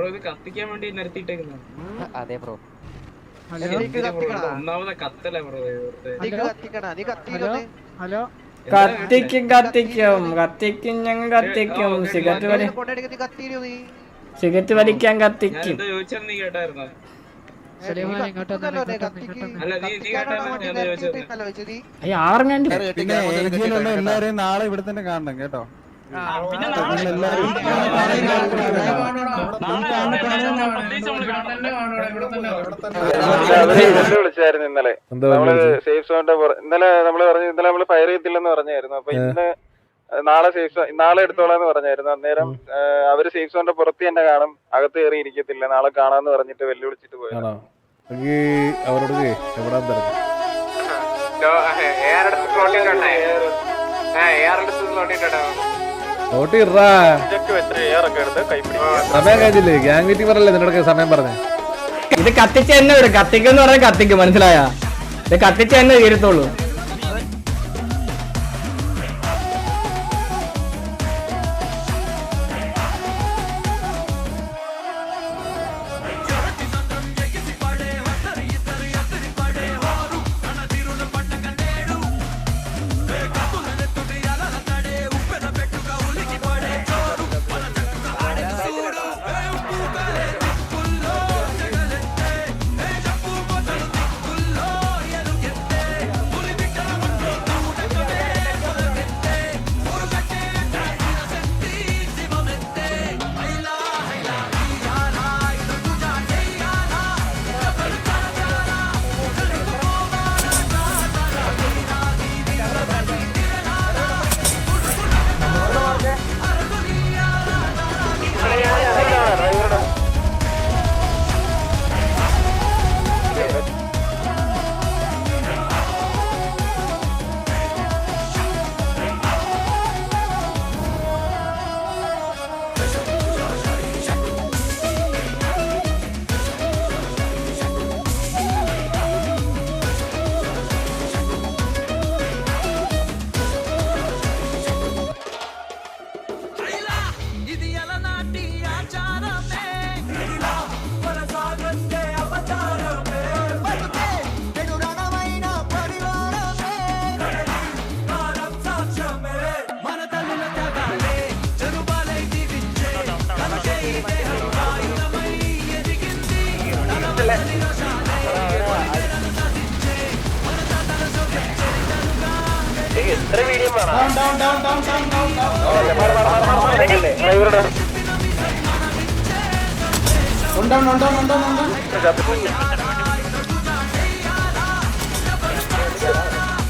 Bro ഇത് കത്തിക്കാൻ വേണ്ടി നിരത്തിയിട്ടേക്കുന്ന അതെ ബ്രോ ഒന്നാമത് കത്തല്ലേ ഹലോ? കത്തിക്കും കത്തിക്കും കത്തിക്കും. ഞങ്ങൾ കത്തിക്കും. സിഗരറ്റ് വലി സിഗരറ്റ് വലിക്കാൻ കത്തിക്കും. ആറങ്ങാണ്ട് നാളെ ഇവിടെ തന്നെ കാണണം കേട്ടോ. നിങ്ങളെല്ലാരും വിളിച്ചായിരുന്നു ഇന്നലെ നമ്മൾ സേഫ് സോണിന്റെ ഇന്നലെ നമ്മൾ പറഞ്ഞു ഇന്നലെ നമ്മൾ ഫയർ ചെയ്തില്ലെന്ന് പറഞ്ഞായിരുന്നു അപ്പൊ ഇന്ന് നാളെ സേഫ് സോൺ നാളെ എടുത്തോളാന്ന് പറഞ്ഞായിരുന്നു അന്നേരം അവർ സേഫ് സോണിന്റെ പുറത്ത് തന്നെ കാണും അകത്ത് കയറി ഇരിക്കത്തില്ല നാളെ കാണാന്ന് പറഞ്ഞിട്ട് വെല്ലുവിളിച്ചിട്ട് പോയി ആണോ എങ്കിൽ അവരോട് എവിടാൻ തരുന്നു നോട്ടി ഇറാ വെച്ച് ഏറൊക്കെ സമയം കഴിഞ്ഞില്ലേ? ഗ്യാങ് മീറ്റിംഗ് പറഞ്ഞല്ലേ? നിന്നോടൊക്കെ സമയം പറഞ്ഞേ. ഇത് കത്തിച്ച് തന്നെ വിടും കത്തിക്കും എന്ന് പറഞ്ഞാൽ കത്തിക്കും മനസ്സിലായ? ഇത് കത്തിച്ച് തന്നെ തീരത്തുള്ളൂ.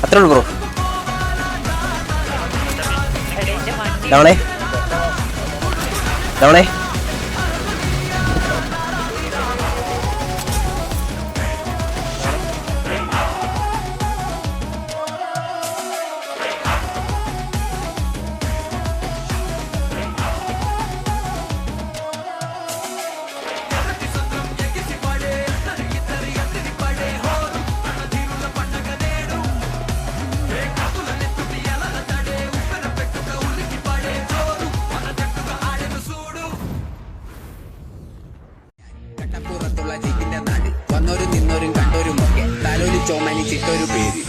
അത്രേ ഉള്ളൂ ബ്രോ ഡൗണേ ഡൗണേ പുറത്തുള്ള ജീപ്പിന്റെ നാട് വന്നോരും നിന്നോരും കണ്ടോരും ഒക്കെ തലോലി ചോമനിച്ചിട്ടൊരു പേര്.